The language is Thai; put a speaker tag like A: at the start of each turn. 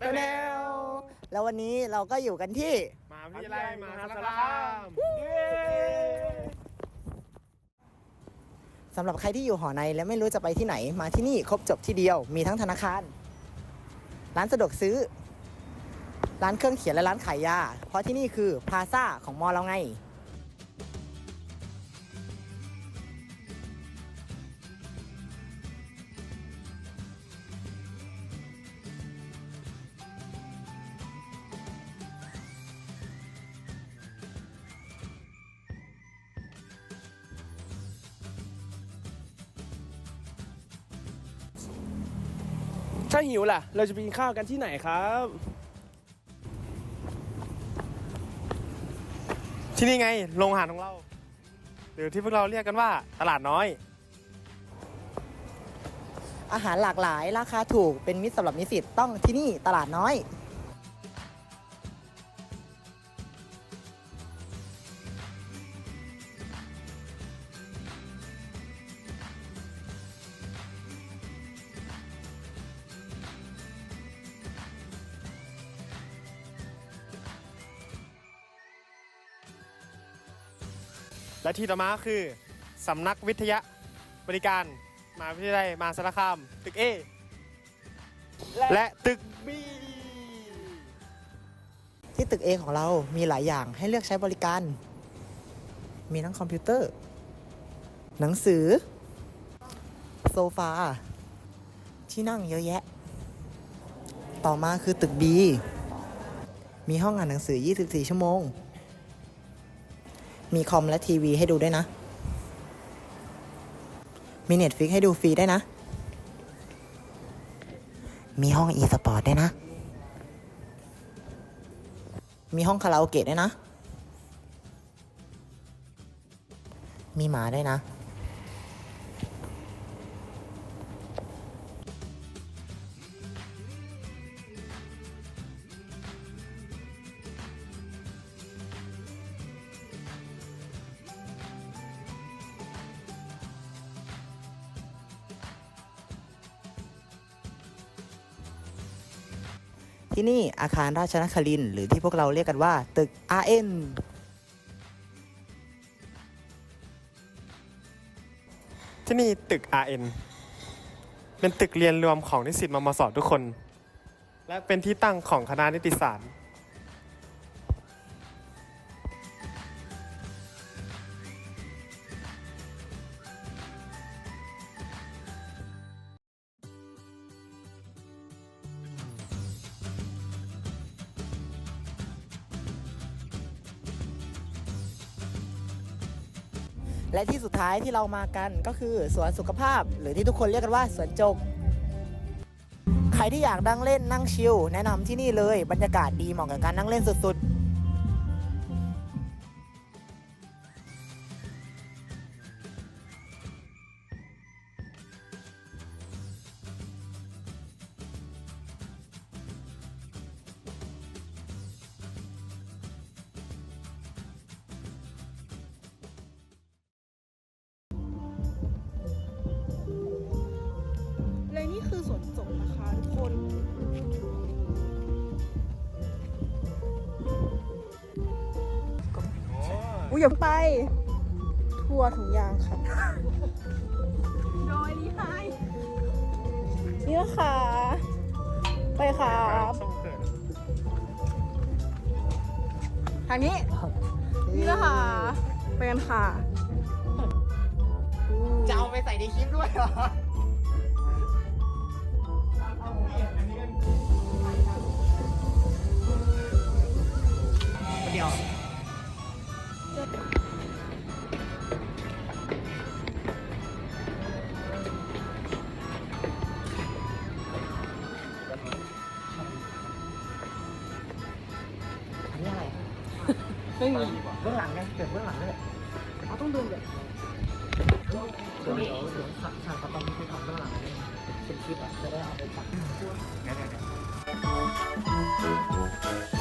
A: แนวแล้ววันนี้เราก็อยู่กันที่
B: มหาวิทยาลัยมหาสารคาม
A: สำหรับใครที่อยู่หอในและไม่รู้จะไปที่ไหน มาที่นี่ครบจบที่เดียว มีทั้งธนาคาร ร้านสะดวกซื้อ ร้านเครื่องเขียนและร้านขายยา เพราะที่นี่คือพลาซ่าของมอเราไง
B: ถ้าหิวล่ะ เราจะไปกินข้าวกันที่ไหนครับ ที่นี่ไงโรงอาหารของเรา หรือที่พวกเราเรียกกันว่าตลาดน้อย
A: อาหารหลากหลายราคาถูกเป็นมิตรสำหรับนิสิตต้องที่นี่ตลาดน้อย
B: และที่ต่อมาคือสำนักวิทยาบริการมหาวิทยาลัยมหาสารคาม ตึก A และตึก B
A: ที่ตึก A ของเรามีหลายอย่างให้เลือกใช้บริการ มีทั้งคอมพิวเตอร์ หนังสือ โซฟา ที่นั่งเยอะแยะ ต่อมาคือตึก B มีห้องอ่านหนังสือ 24 ชั่วโมง มีคอมและทีวีให้ดูด้วยนะ มีเน็ตฟิกให้ดูฟรีได้นะ มีห้องอีสปอร์ตได้นะ มีห้องคาราโอเกะได้นะ มีหมาด้วยนะ ที่นี่อาคารราชนครินหรือที่พวกเราเรียกกันว่า ตึก RN
B: ที่นี่ตึก RN เป็นตึกเรียนรวมของนิสิตมมสทุกคน และเป็นที่ตั้งของคณะนิติศาสตร์
A: และที่สุดท้ายที่เรามากันก็คือสวนสุขภาพ หรือที่ทุกคนเรียกกันว่าสวนจก ใครที่อยากนั่งเล่นนั่งชิลแนะนำที่นี่เลยบรรยากาศดีเหมาะกับการนั่งเล่นสุดๆ
C: อสวนจบนะคะทุกคนอุ้ยอย่าไป ทัวร์ถุงยางค่ะโดยดีไฮนี่นะคะไปครับทางนี้ นี่นะคะ ไปกันค่ะ
A: จะเอาไปใส่ในคลิปด้วยเหรอ เบื้องหลังไงเกิบเบื้องหลังด้วย
C: เขาต้องเดินแบบ
A: เดี๋ยวเดี๋ยวฉากประกอบที่ทำเบื้องหลังเป็นคลิปอะจะได้เอาไปตัดเดี๋ยวเดี๋ย